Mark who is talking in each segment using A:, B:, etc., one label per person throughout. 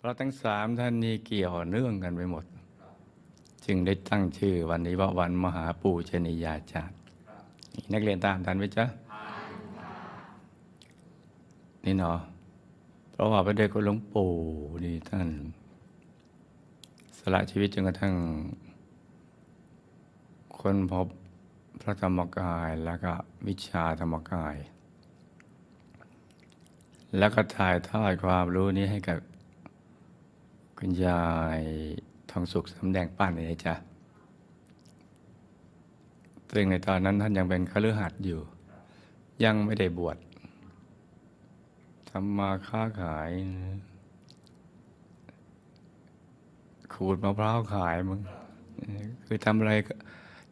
A: เพราะทั้งสามท่านนี้เกี่ยวเนื่องกันไปหมด จึงได้ตั้งชื่อวันนี้ว่าวันมหาปูชนียาจารย์นักเรียนตามทันไหมจ๊ะนี่เนาะเพราะว่าพระเดชคุณหลวงปู่นี่ท่าน สละชีวิตจนกระทั่ง คนพบพระธรรมกายแล้วก็วิชาธรรมกาย แล้วก็ถ่ายทอดความรู้นี้ให้กับ คุณยายทองสุขสำแดงป้านเลยจ้ะซึ่งในตอนนั้นท่านยังเป็นคฤหัสถ์อยู่ ยังไม่ได้บวชทำมาค้าขาย ขูดมะพร้าวขายมึงคือทำอะไรก็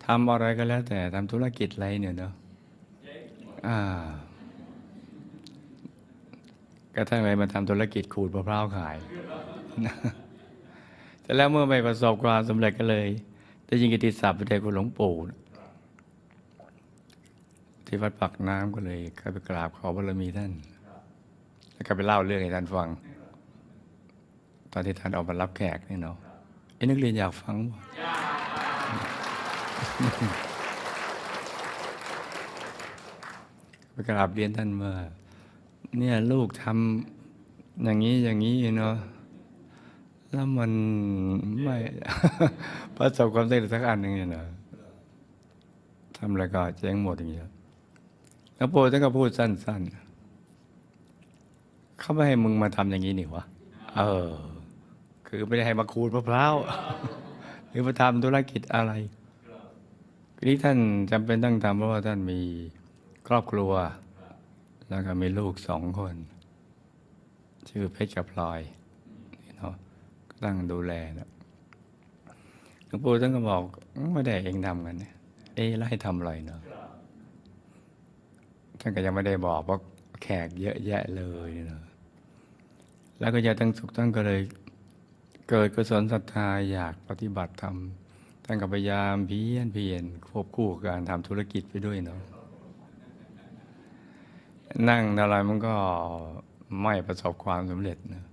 A: ทำอะไรก็แล้ว แต่ทำธุรกิจอะไรเนี่ยเนาะอ่ากระทั่งอะไรมาทำธุรกิจขูดมะพร้าวขาย แต่แล้วเมื่อไม่ประสบความสำเร็จก็เลย ได้ยินกิติศัพท์พระเดชคุณหลวงปู่ที่วัดปักน้ำก็เลยเข้าไปกราบขอบารมีท่าน แล้วก็ไปเล่าเรื่องให้ท่านฟัง ตอนที่ท่านออกมารับแขกนี่เนาะไอ้นักเรียนอยากฟังบ่ไปกราบเรียนท่านว่าเนี่ยลูกทำอย่างนี้อย่างนี้เนาะ แล้วมันไม่ประสบความสำเร็จสักอันหนึ่งเนี่ยนะทำอะไรก็เจ๊งหมดอย่างเงี้ยแล้วโปรท่านก็พูดสั้น ๆ เขาไม่ให้มึงมาทำอย่างนี้นี่วะ เออ คือไม่ได้ให้มาขูดมะพร้าวหรือมาทำธุรกิจอะไรทีนี้ท่านจำเป็นต้องทำเพราะว่าท่านมีครอบครัว แล้วก็มีลูกสองคน ชื่อเพชรกับพลอย ตั้งดูแลนะหลวงปู่ท่านก็บอกไม่ได้เองทำกันเนี่ยเอ๊ะแล้วให้ทำอะไรเนาะท่านก็ยังไม่ได้บอกว่าแขกเยอะแยะเลยเนาะแล้วก็ยาตั้งสุขท่านก็เลยเกิดกุศลศรัทธาอยากปฏิบัติธรรมท่านก็พยายามเพียรเพียรควบคู่กับการทำธุรกิจไปด้วยเนาะนั่งอะไรมันก็ไม่ประสบความสำเร็จนะ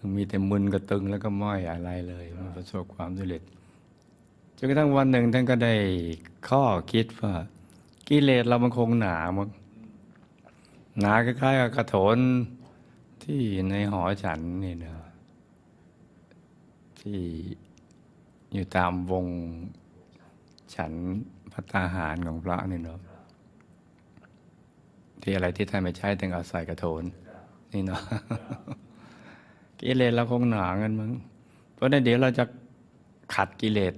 A: คือมีแต่มึนกระตึงแล้วก็ม่อยอะไรเลยไม่ประสบความสำเร็จจนกระทั่งวันหนึ่งท่านก็ได้ข้อคิดว่ากิเลสเรามันคงหนามั้งหนาคล้ายๆกับกระโถนที่ในหอฉันนี่นะที่อยู่ตามวงฉันพัตตาหารของพระนี่เนาะที่อะไรที่ท่านไม่ใช้ต้องเอาใส่กระโถนนี่เนาะ กิเลสเราคงหนากันมั้งเพราะนั้นเดี๋ยวเราจะขัดกิเลส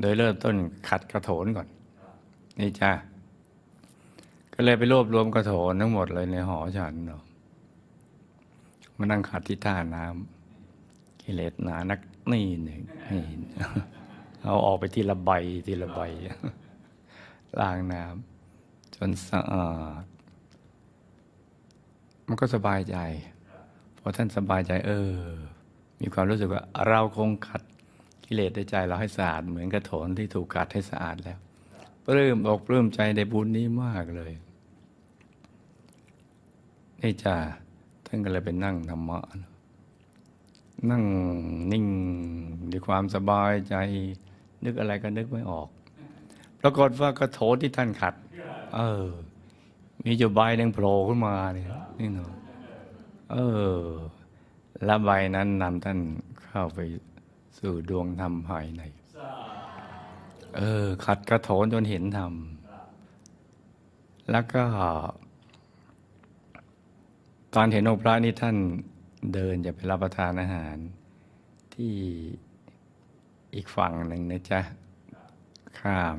A: โดยเริ่มต้นขัดกระโถนก่อน นี่จ้าก็เลยไปรวบรวมกระโถนทั้งหมดเลยในหอฉันเนาะมานั่งขัดที่ท่าน้ำกิเลสหนานักนี่หนึ่งนี่เอาออกไปทีละใบทีละใบล้างน้ำจนสะอาด มันก็สบายใจ พอท่านสบายใจเออ มีความรู้สึกว่า เราคงขัดกิเลสในใจเราให้สะอาด เหมือนกระโถนที่ถูกขัดให้สะอาดแล้วปลื้มอกปลื้มใจในบุญนี้มากเลยนี่จ้าท่านก็เลยไปนั่งธรรมะนั่งนิ่งด้วยความสบายใจ นึกอะไรก็นึกไม่ออกปรากฏว่ากระโถนที่ท่านขัด เออ มีจุใบหนึ่งโผล่ขึ้นมาเนี่ยนี่เนาะ เออแล้วใบนั้นนำท่านเข้าไปสู่ดวงธรรมภายใน เออ ขัดกระโถนจนเห็นธรรม แล้วก็ ตอนเห็นองค์พระนี่ท่านเดินจะไปรับประทานอาหาร ที่อีกฝั่งหนึ่งนะจ๊ะ ข้าม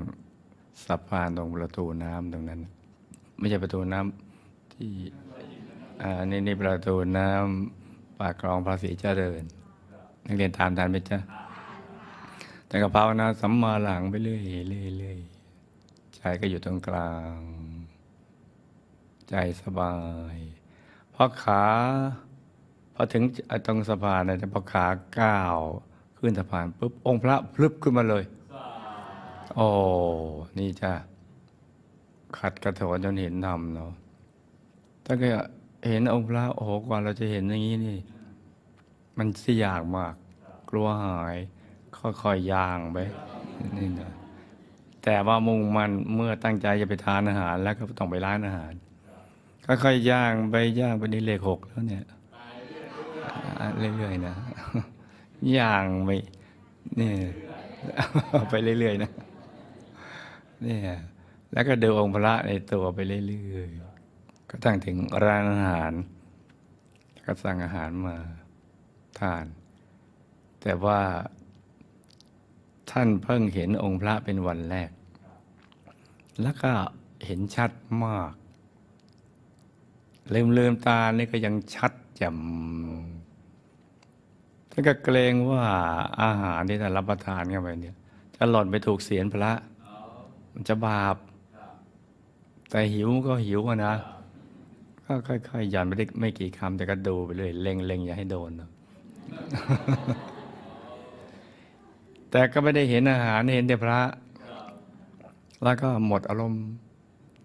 A: สะพานตรงประตูน้ำตรงนั้น ไม่ใช่ประตูน้ำที่ อ่านี่นี่ประตูน้ำปากคลองภาษีเจริญ นักเรียนตามทันไหมจ๊ะแต่กับภาวนาสัมมาหลังไปเรื่อยเรื่อยเรื่อยใจก็อยู่ตรงกลาง ใจสบายพอขาพอถึงตรงสะพานนะพอขาก้าวขึ้นสะพานปุ๊บองค์พระพลึบขึ้นมาเลยโอ้นี่จ้ะขัดกระโถนจนเห็นธรรมเนาะถ้าเกิด เห็นองค์พระโอ้โหกว่าเราจะเห็นอย่างนี้นี่ มันสิยากมาก กลัวหาย ค่อยๆย่างไปนี่นะแต่ว่ามุ่งมันเมื่อตั้งใจจะไปทานอาหาร แล้วก็ต้องไปร้านอาหารค่อยๆย่างไปย่างไปนี่เลขหกแล้วเนี่ยเรื่อยๆนะย่างไปนี่ไปเรื่อยๆนะเนี่ยแล้วก็เดูองค์พระในตัวไปเรื่อยๆ ก็ตั้งถึงร้านอาหาร ก็สั่งอาหารมาทาน แต่ว่าท่านเพิ่งเห็นองค์พระเป็นวันแรก แล้วก็เห็นชัดมาก เลืมลืมตานี่ก็ยังชัดจ่มท่านก็เกรงว่าอาหารที่ท่านรับประทานเข้าไปเนี่ยจะหล่นไปถูกเสียนพระ มันจะบาป แต่หิวก็หิวนะ ก็ค่อยๆหยันไปได้ไม่กี่คำแต่ก็ดูไปเลยเล็งๆอย่าให้โดนเนะแต่ก็ไม่ได้เห็นอาหารเห็นแต่พระ แล้วก็หมดอารมณ์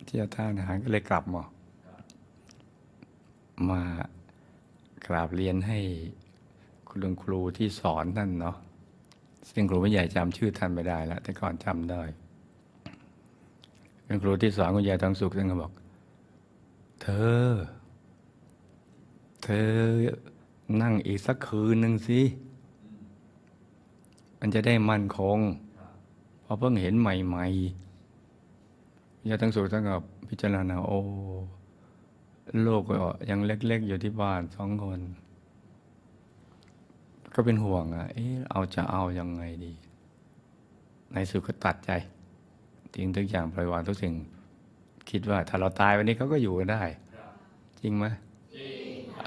A: ที่จะทานอาหารก็เลยกลับมา มากราบเรียนให้คุณครูที่สอนท่านเนาะซึ่งครูไม่ใหญ่จำชื่อท่านไม่ได้แล้วแต่ก่อนจำได้เป็นครูที่สอนคุณยายทองสุขท่านก็บอก เธอ เธอนั่งอีกสักคืนหนึ่งสิ มันจะได้มั่นคงเพราะเพิ่งเห็นใหม่ๆยาทั้งสุดทั้งกับพิจารณาโอ้โลกก็ยังเล็ก ๆ อยู่ที่บ้านสองคน ก็เป็นห่วงอะ เอ๊ะเอาจะเอายังไงดี ในสุดก็ตัดใจทิ้งทุกอย่างปล่อยวางทุกสิ่ง คิดว่าถ้าเราตายวันนี้เขาก็อยู่กันได้ จริงไหม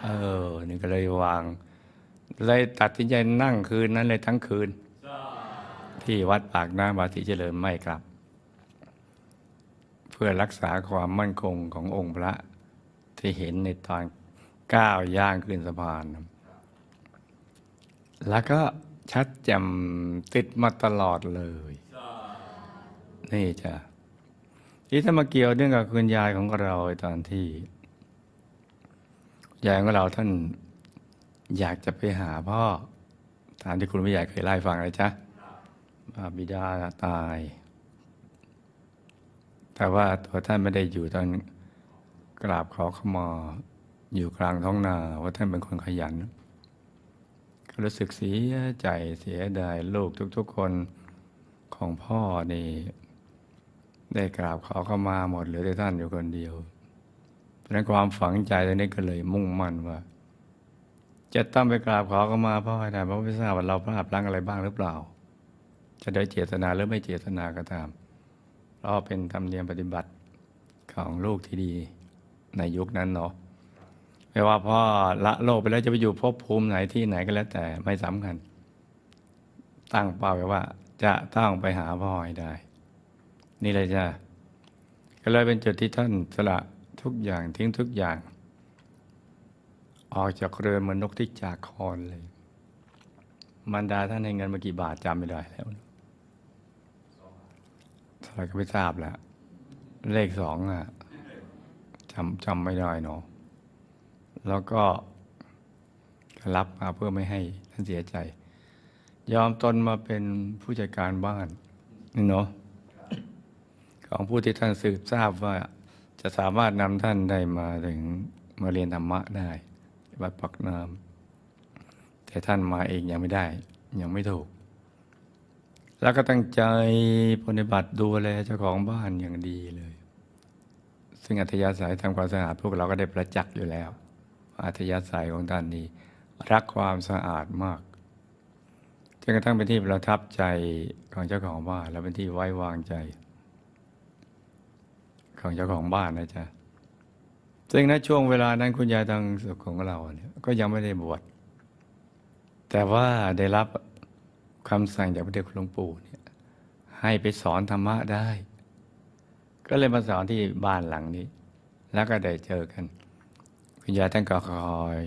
A: เออ นี่ก็เลยวาง เลยตัดสินใจนั่งคืนนั้นเลยทั้งคืน ที่วัดปากน้ำบาติเจริญไม่กลับ เพื่อรักษาความมั่นคงขององค์พระที่เห็นในตอนก้าวย่างขึ้นสะพาน แล้วก็ชัดจ่มติดมาตลอดเลย นี่จ้ะ ที่ถ้ามาเกี่ยวเรื่องกับคุณยายของเราตอนที่ยายของเราท่านอยากจะไปหาพ่อตามที่คุณผู้ใหญ่เคยเล่าให้ฟังเลยจ้ะบิดาตาย แต่ว่าตัวท่านไม่ได้อยู่ตอนกราบขอขมาอยู่กลางท้องนาว่าท่านเป็นคนขยัน ก็รู้สึกเสียใจเสียดายลูกทุกๆคนของพ่อนี่ ได้กราบขอเข้ามาหมดเหลือแต่ท่านอยู่คนเดียวเพราะฉะนั้นความฝังใจตรงนี้ก็เลยมุ่งมั่นว่า จะต้องไปกราบขอเข้ามาพ่อให้ได้เพราะไม่ทราบว่าเราพลาดพลั้งอะไรบ้างหรือเปล่า จะได้เจตนาหรือไม่เจตนาก็ตามเพราะเป็นธรรมเนียมปฏิบัติของลูกที่ดีในยุคนั้นเนาะไม่ว่าพ่อละโลกไปแล้วจะไปอยู่ภพภูมิไหนที่ไหนก็แล้วแต่ไม่สำคัญ ตั้งเป้าไว้ว่า จะต้องไปหาพ่อให้ได้ นี่เลยจ้ะก็เลยเป็นจุดที่ท่านสละทุกอย่างทิ้งทุกอย่าง ออกจากเรือนเหมือนนกที่จากคอนเลยมารดาท่านให้เงินมากี่บาทจำไม่ได้แล้วเท่าไรก็ไม่ทราบแล้ว เลขสองอะจำจำไม่ได้เนาะแล้วก็รับมาเพื่อไม่ให้ท่านเสียใจ ยอมตนมาเป็นผู้จัดการบ้านนี่เนาะ ของผู้ที่ท่านสืบทราบว่าจะสามารถนำท่านได้มาถึงมาเรียนธรรมะได้วัดปักน้ำแต่ท่านมาเองยังไม่ได้ ยังไม่ถูก แล้วก็ตั้งใจปฏิบัติดูแลเจ้าของบ้านอย่างดีเลย ซึ่งอัธยาศัยทำความสะอาดพวกเราก็ได้ประจักษ์อยู่แล้ว อัธยาศัยของท่านนี้ รักความสะอาดมากจนกระทั่งเป็นที่ประทับใจของเจ้าของบ้านและเป็นที่ไว้วางใจ ของเจ้าของบ้านนะจ๊ะซึ่งในช่วงเวลานั้นคุณยายทางสุขของเราเนี่ยก็ยังไม่ได้บวชแต่ว่าได้รับคำสั่งจากพระเดชหลวงปู่เนี่ยให้ไปสอนธรรมะได้ ก็เลยมาสอนที่บ้านหลังนี้ แล้วก็ได้เจอกัน คุณยายท่านก็คอย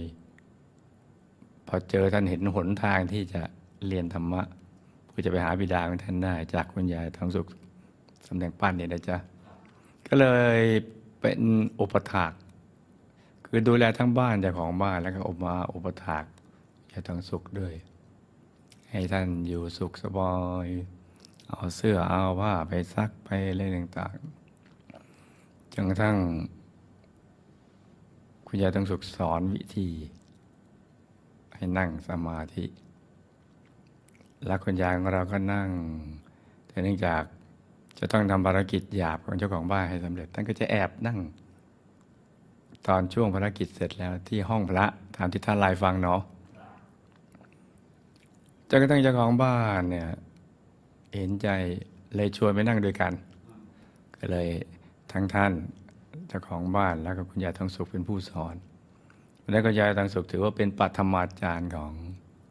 A: พอเจอท่านเห็นหนทางที่จะเรียนธรรมะเพื่อจะไปหาบิดาของท่านได้ จากคุณยายทองสุขสำแดงปั้นเนี่ยนะจ๊ะ ก็เลยเป็นอุปถาก คือดูแลทั้งบ้านเจ้าของบ้านแล้วก็อบมาอุปถากญ่ทองสุขด้วย ให้ท่านอยู่สุขสบาย เอาเสื้อเอาผ้าไปซักไปอะไรต่างๆจนกระทั่ง คุณยายต้องสุขสอนวิธี ให้นั่งสมาธิ แล้วคุณยายของเราก็นั่งแต่เนื่องจาก จะต้องทำภารกิจหยาบของเจ้าของบ้านให้สำเร็จ ท่านก็จะแอบนั่ง ตอนช่วงภารกิจเสร็จแล้วที่ห้องพระตามที่ท่านไลฟ์ฟังเนาะจนกระทั่งเจ้าของบ้านเนี่ยเห็นใจเลยชวนไปนั่งด้วยกัน ก็เลยทั้งท่านเจ้าของบ้านแล้วก็คุณยายทองสุขเป็นผู้สอน แล้วคุณยายทองสุขถือว่าเป็นปัทมาจารย์ของ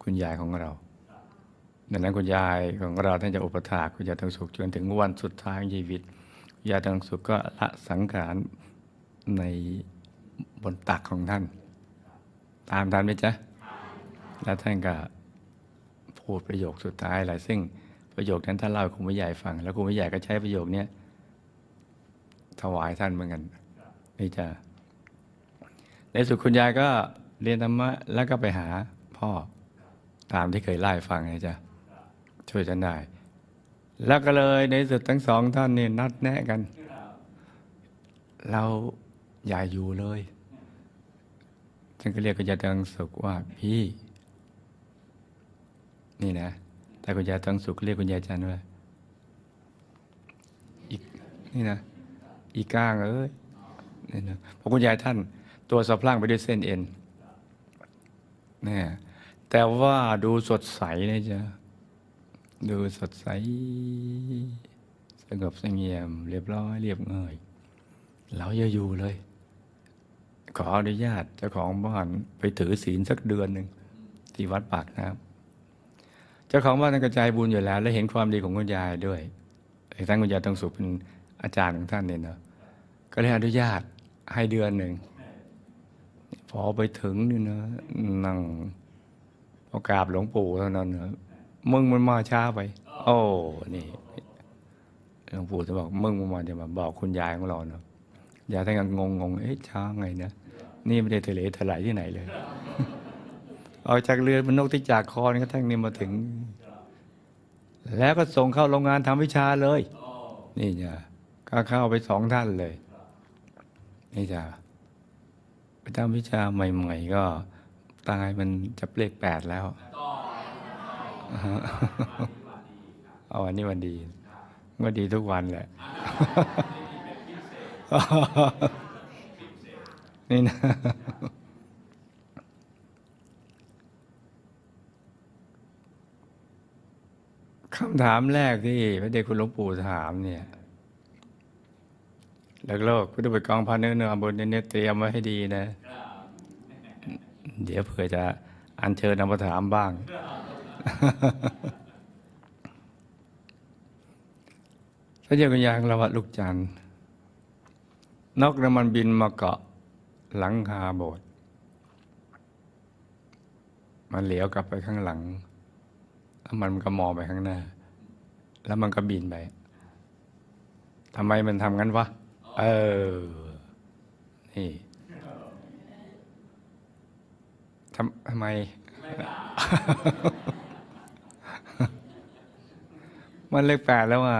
A: คุณยายของเรา ดังนั้นคุณยายของเราท่านจะอุปถากคุณยายทองสุขจนถึงวันสุดท้ายชีวิตคุณยายทองสุขก็ละสังขารในบนตักของท่าน ตามทันไหมจ๊ะแล้วท่านก็พูดประโยคสุดท้ายอะไรซึ่งประโยคนั้นท่านเล่าคุณผู้ใหญ่ฟัง แล้วคุณผู้ใหญ่ก็ใช้ประโยคนี้ถวายท่านเหมือนกันนี่จะในสุดคุณยายก็เรียนธรรมะแล้วก็ไปหาพ่อตามที่เคยเล่ฟังนะจ๊ะ ช่วยท่านได้ แล้วก็เลยในสุดทั้งสองท่านนี่นัดแนะกัน เราอย่าอยู่เลยท่านก็เรียกคุณยายตังสุขว่าพี่ นี่นะ แต่คุณยายตังสุขเรียกคุณยายจันว่าอีกนี่นะ อีก้างเอ้ยนี่นะเพราะคุณยายท่าน ตัวสะพรั่งไปด้วยเส้นเอ็นนี่แต่ว่าดูสดใสนะจ๊ะ ดูสดใส สงบสงี่ยม เรียบร้อย เรียบง่ายเราอย่าอยู่เลย ขออนุญาตเจ้าของบ้านไปถือศีลสักเดือนหนึ่งที่วัดปากน้ำเจ้าของบ้านท่านกระจายบุญอยู่แล้ว และเห็นความดีของคุณยายด้วยไอ้ท่านคุณยายต้องสุขเป็นอาจารย์ของท่านเนี่ยเนาะก็เลยอนุญาตให้เดือนหนึ่งพอไปถึงนี่นะนั่งพอกราบหลวงปู่เท่านั้นนะ มึงมันมาช้าไป โอ้นี่หลวงปู่จะบอกมึงมันมาจะมาบอกคุณยายของเราเนาะยายท่านก็งงงๆเอ๊ะช้าไงนะนี่ไม่ได้ทะเลถลายที่ไหนเลยออกจากเรือมันนกที่จากคอนี่ก็ทั้งนี้มาถึง แล้วก็ส่งเข้าโรงงานทำวิชาเลย นี่จ้ะก็เข้าไปสองท่านเลย นี่จ้ะไปทำวิชาใหม่ ๆ ก็ตายมันจะเลขแปดแล้ว เอาวันนี้วันดีก็ดีทุกวันแหละ นี่นะคำถามแรกที่พระเดชคุณหลวงปู่ถามเนี่ยเลิกโลกพุทธบุตรกองพันเนื้อเนื้อบนเนื้อเตรียมไว้ให้ดีนะ เดี๋ยวเผื่อจะอัญเชิญนำมาถามบ้าง พระเจ้ากุญยางระวัดลูกจันทร์นกน้ำมันบินมาเกาะหลังคาโบสถ์มันเหลียวกลับไปข้างหลัง แล้วมันก็มองไปข้างหน้า แล้วมันก็บินไปทำไมมันทำงั้นวะ เออ นี่ทำทำไม มันเลขแปดแล้วอะ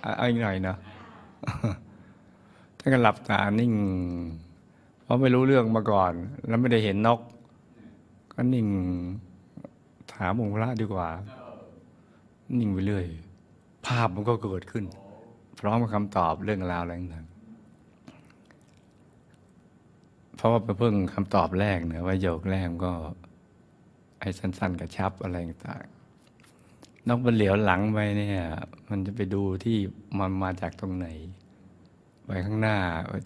A: เอาเอาอีกหน่อยเนาะท่านก็หลับตานิ่ง เพราะไม่รู้เรื่องมาก่อน แล้วไม่ได้เห็นนก ก็นิ่ง ถามองค์พระดีกว่า นิ่งไปเรื่อย ภาพมันก็เกิดขึ้น พร้อมกับคำตอบเรื่องราวอะไรต่างๆเพราะว่าไปเพิ่งคำตอบแรกเนะว่าโยกแรกมันก็ ไอ้สั้น ๆ กระชับอะไรต่างๆ นกมันเหลียวหลังไปเนี่ย มันจะไปดูที่มันมาจากตรงไหน ไปข้างหน้า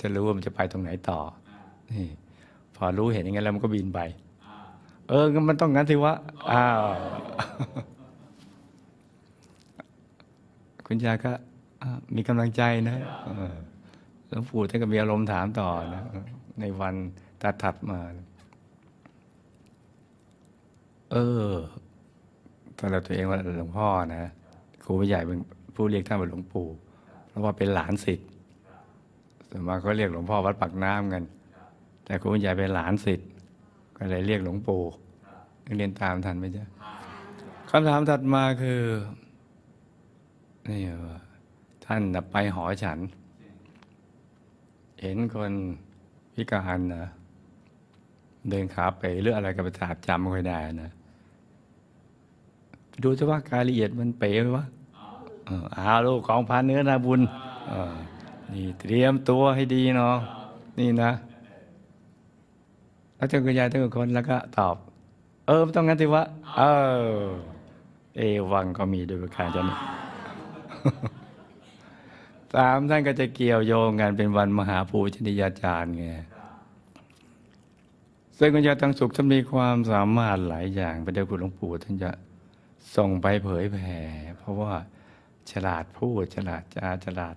A: จะรู้ว่ามันจะไปตรงไหนต่อนี่พอรู้เห็นอย่างนั้นแล้วมันก็บินไป เออมันต้องงั้นสิวะอ้าวคุณยาก็มีกำลังใจนะเออหลวงปู่ท่านก็มีอารมณ์ถามต่อนะ ในวันตัดถัดมา เออ ตอนเราตัวเองว่าหลวงพ่อนะครูผู้ใหญ่เป็นผู้เรียกท่านว่าหลวงปู่เพราะว่าเป็นหลานศิษย์ส่วนมากเขาเรียกหลวงพ่อวัดปากน้ำกัน แต่ครูผู้ใหญ่เป็นหลานศิษย์ก็เลยเรียกหลวงปู่นักเรียนตามทันไหมจ๊ะคำถามถัดมาคือนี่ท่านไปหอฉัน เห็นคนพิการนะเดินขาเป๋หรืออะไรก็ไปถามจำไม่ค่อยได้นะ ดูสิว่ารายละเอียดมันเป๋ไหมวะอาลูกของพันเนื้อนาบุญนี่เตรียมตัวให้ดีเนาะนี่นะแล้วเจอคุณยายทุกคนแล้วก็ตอบ เออไม่ต้องงั้นสิวะเออเอวังก็มีโดยประการจะนี้สามท่านก็จะเกี่ยวโยงกันเป็นวันมหาภูชนียาจารย์ไงซึ่งคุณยายตังสุขท่านมีความสามารถหลายอย่างพระเดชคุณหลวงปู่ท่านจะ ส่งไปเผยแผ่เพราะว่าฉลาดพูด ฉลาดจาฉลาด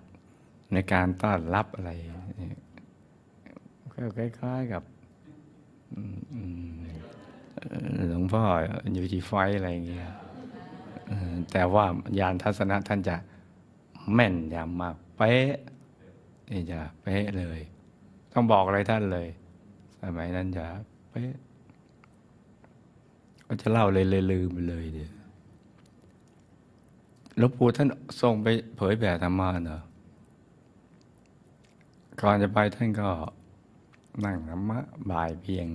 A: ในการต้อนรับอะไรก็คล้ายๆกับหลวงพ่ออยู่ที่ไฟอะไรอย่างเงี้ยแต่ว่ายานทัศนะท่านจะแม่นยำมากเป๊ะนี่จะเป๊ะเลย ต้องบอกอะไรท่านเลย สมัยนั้นจะเป๊ะก็จะเล่าเลยเลยลืมไปเลยเดียว หลวงปู่ท่านส่งไปเผยแผ่ธรรมะเนอะก่อนจะไปท่านก็นั่งธรรมะบ่ายเพียง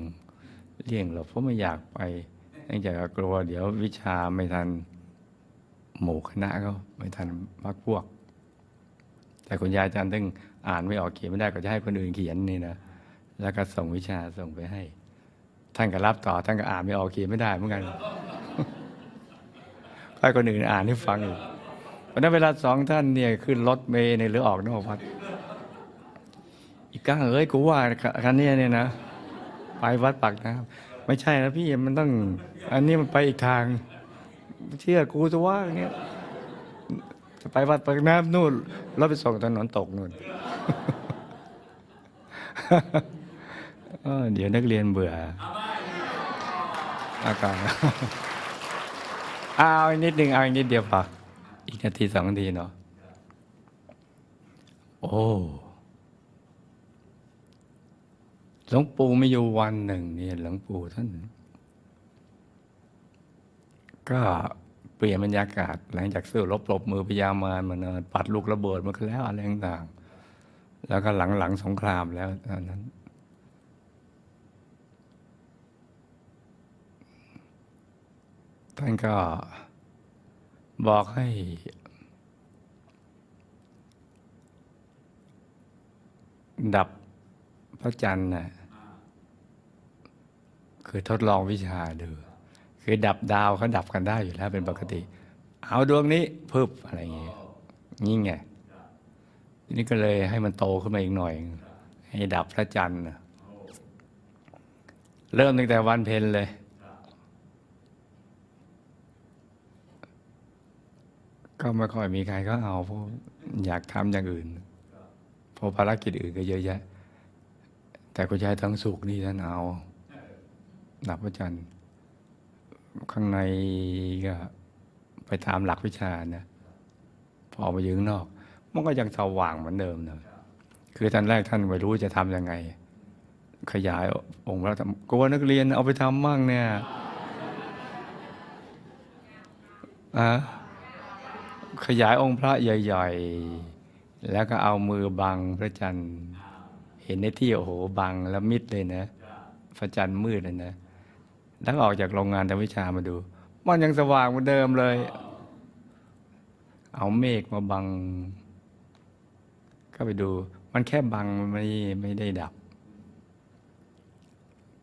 A: เลี่ยงหรอกเพราะไม่อยากไปเนื่องจากกลัวเดี๋ยววิชาไม่ทันหมู่คณะเขาไม่ทันพักพวก แต่คุณยายอาจารย์ตึงอ่านไม่ออกเขียนไม่ได้ก็จะให้คนอื่นเขียนนี่นะแล้วก็ส่งวิชาส่งไปให้ ท่านก็รับต่อท่านก็อ่านไม่ออกเขียนไม่ได้เหมือนกัน ให้คนอื่นอ่านให้ฟังอีกเพราะนั้นเวลาสองท่านเนี่ยขึ้นรถเมล์เนี่ยหรือออกนอกวัด อีกก้างเอ้ยกูว่าคันเนี้เนี่ยนะ ไปวัดปากน้ำไม่ใช่นะพี่มันต้อง อันนี้มันไปอีกทาง เชื่อกูจะว่าอย่างเงี้ยจะไปวัดปากน้ำนู่นแล้วไปส่งถนนตกนู่นเดี๋ยวนักเรียนเบื่ออากาศ เอาอีกนิดหนึ่งเอาอีกนิดเดียวพออีกนาทีสองนาทีเนาะโอ้หลวงปู่ไม่อยู่วันหนึ่งเนี่ยหลวงปู่ท่าน ก็เปลี่ยนบรรยากาศ หลังจากสู้รบปรบมือพยามารมาเนินปัดลูกระเบิดมาแล้วอะไรต่างๆแล้วก็หลังหลังสงครามแล้วตอนนั้น ท่านก็บอกให้ ดับพระจันทร์น่ะคือทดลองวิชาดูคือดับดาวเขาดับกันได้อยู่แล้วเป็นปกติ เอาดวงนี้พึบอะไรอย่างเงี้ยนี่ไงทีนี้ก็เลยให้มันโตขึ้นมาอีกหน่อย ให้ดับพระจันทร์เริ่มตั้งแต่วันเพ็ญเลย ก็ไม่ค่อยมีใครก็เอาเพราะอยากทำอย่างอื่นเพราะภารกิจอื่นก็เยอะแยะ แต่คุณยายทั้งสุขนี่ท่านเอาดับพระจันทร์ข้างในก็ไปตามหลักวิชานะพอมายืงนอก มันก็ยังสว่างเหมือนเดิมนะคือท่านแรกท่านไม่รู้จะทำยังไง ขยายองค์พระธรรมกลัวนักเรียนเอาไปทำมั่งเนี่ยอะ ขยายองค์พระใหญ่ๆ แล้วก็เอามือบังพระจันทร์ เห็นในที่โอ้โหบังแล้วมิดเลยนะ พระจันทร์มืดเลยนะ แล้วออกจากโรงงานทางวิชามาดู มันยังสว่างเหมือนเดิมเลย เอาเมฆมาบัง ก็ไปดู มันแค่บังไม่ไม่ได้ดับ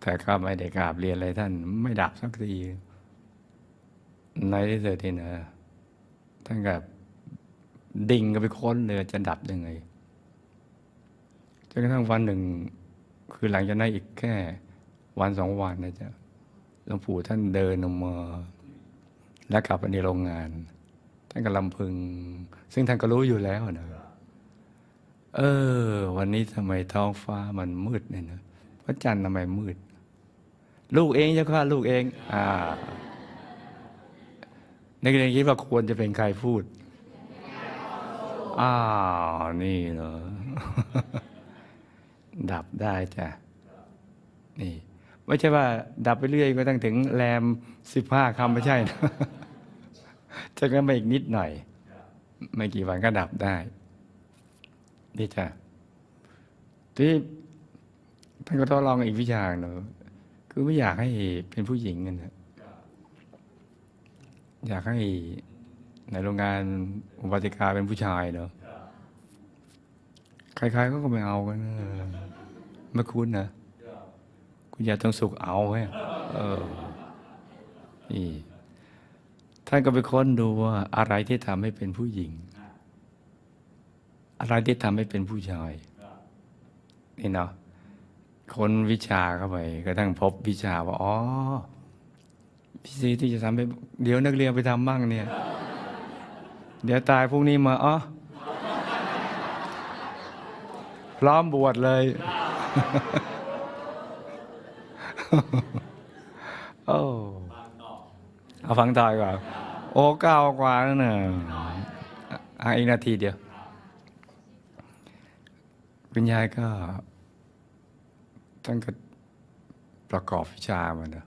A: แต่ก็ไม่ได้กราบเรียนอะไรท่าน ไม่ดับสักทีในที่สุดที่นะ ท่านกับดิ่งก็ไปค้นเลยจะดับยังไงจนกระทั่งวันหนึ่ง คือหลังจากนั้นอีกแค่วันสองวันนะจ๊ะหลวงปู่ท่านเดินออกมาแล้วกลับไปในโรงงาน ท่านก็ลำพึง ซึ่งท่านก็รู้อยู่แล้วนะเออ วันนี้ทำไมท้องฟ้ามันมืดเนี่ยนะพระจันทร์ทำไมมืด ลูกเองเจ้าค่ะลูกเอง อ่า นักเรียนคิดว่าควรจะเป็นใครพูด อ้าว นี่เหรอ ดับได้จ้ะ นี่ ไม่ใช่ว่า ดับไปเรื่อยก็ตั้งถึงแรมสิบห้าคำไม่ใช่นะจะก็มาอีกนิดหน่อย ไม่กี่วันก็ดับได้ นี่จ้ะ ที่ท่านก็ทดลองอีกวิชาหนึ่งคือไม่อยากให้เป็นผู้หญิงกันนะ อยากให้ในโรงงานอุบัติการเป็นผู้ชายเนาะใครๆเขาก็ไม่เอากันไม่คุ้นนะ คุณยายต้องสุขเอาไว้เออนี่ท่านก็ไปค้นดูว่าอะไรที่ทำให้เป็นผู้หญิง อะไรที่ทำให้เป็นผู้ชาย นี่เนาะค้นวิชาเข้าไปกระทั่งพบวิชาว่า อ๋อ พิธีที่จะทำให้เดี๋ยวนักเรียนไปทำบ้างเนี่ย เดี๋ยวตายพรุ่งนี้มาอ๋อพร้อมบวชเลย โอ้เอาฟังต่อยก่อนโอ้เก้ากว่าแล้วนะอะอีกนาทีเดียวคุณยายก็ท่านก็ประกอบวิชามาเนอะ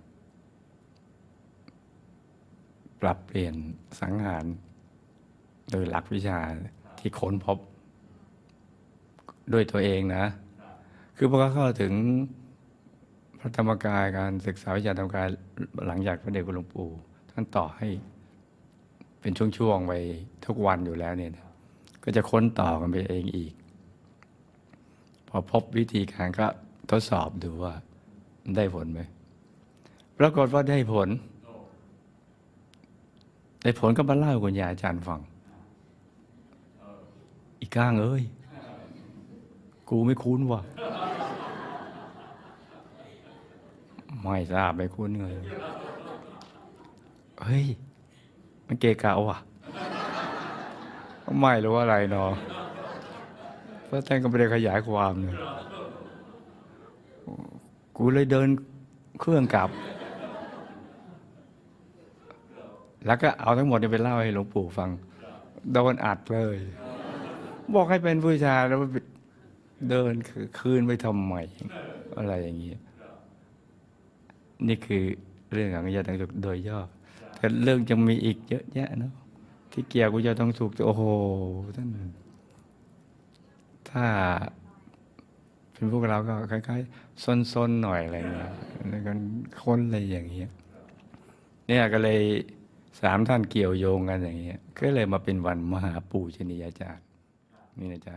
A: ปรับเปลี่ยนสังหาร โดยหลักวิชาที่ค้นพบ ด้วยตัวเองนะ คือพอเขาเข้าถึงพระธรรมกายการศึกษาวิชาธรรมกายหลังจากพระเดชคุณหลวงปู่ท่านต่อให้เป็นช่วงๆไปทุกวันอยู่แล้วเนี่ยก็จะค้นต่อกันไปเองอีก พอพบวิธีการก็ทดสอบดูว่าได้ผลไหมปรากฏว่าได้ผล ได้ผลก็มาเล่าคุณยายอาจารย์ฟัง อีกก้างเอ้ย กูไม่คุ้นว่ะ ไม่ทราบไม่คุ้นเลยเฮ้ย มันเกะกะว่ะ ไม่รู้ว่าอะไรเนาะพราะท่านก็ไม่ได้ขยายความเลยกูเลยเดินเครื่องกลับ แล้วก็เอาทั้งหมดเนี่ยไปเล่าให้หลวงปู่ฟังโดนอัดเลย บอกให้เป็นผู้ชายแล้วเดินคืนไปทำไมอะไรอย่างเงี้ยนี่คือเรื่องของยาตังสุขโดยย่อแต่เรื่องจะมีอีกเยอะแยะเนาะที่เกี่ยวกับยาตังสุขโอ้โหท่านถ้าเป็นพวกเราก็คล้ายๆซนๆหน่อยอะไรเงี้ยแล้วก็คนอะไรอย่างเงี้ยเนี่ยก็เลย สามท่านเกี่ยวโยงกันอย่างเงี้ยก็เลยมาเป็นวันมหาปู่ชนียาจารย์นี่นะจ๊ะ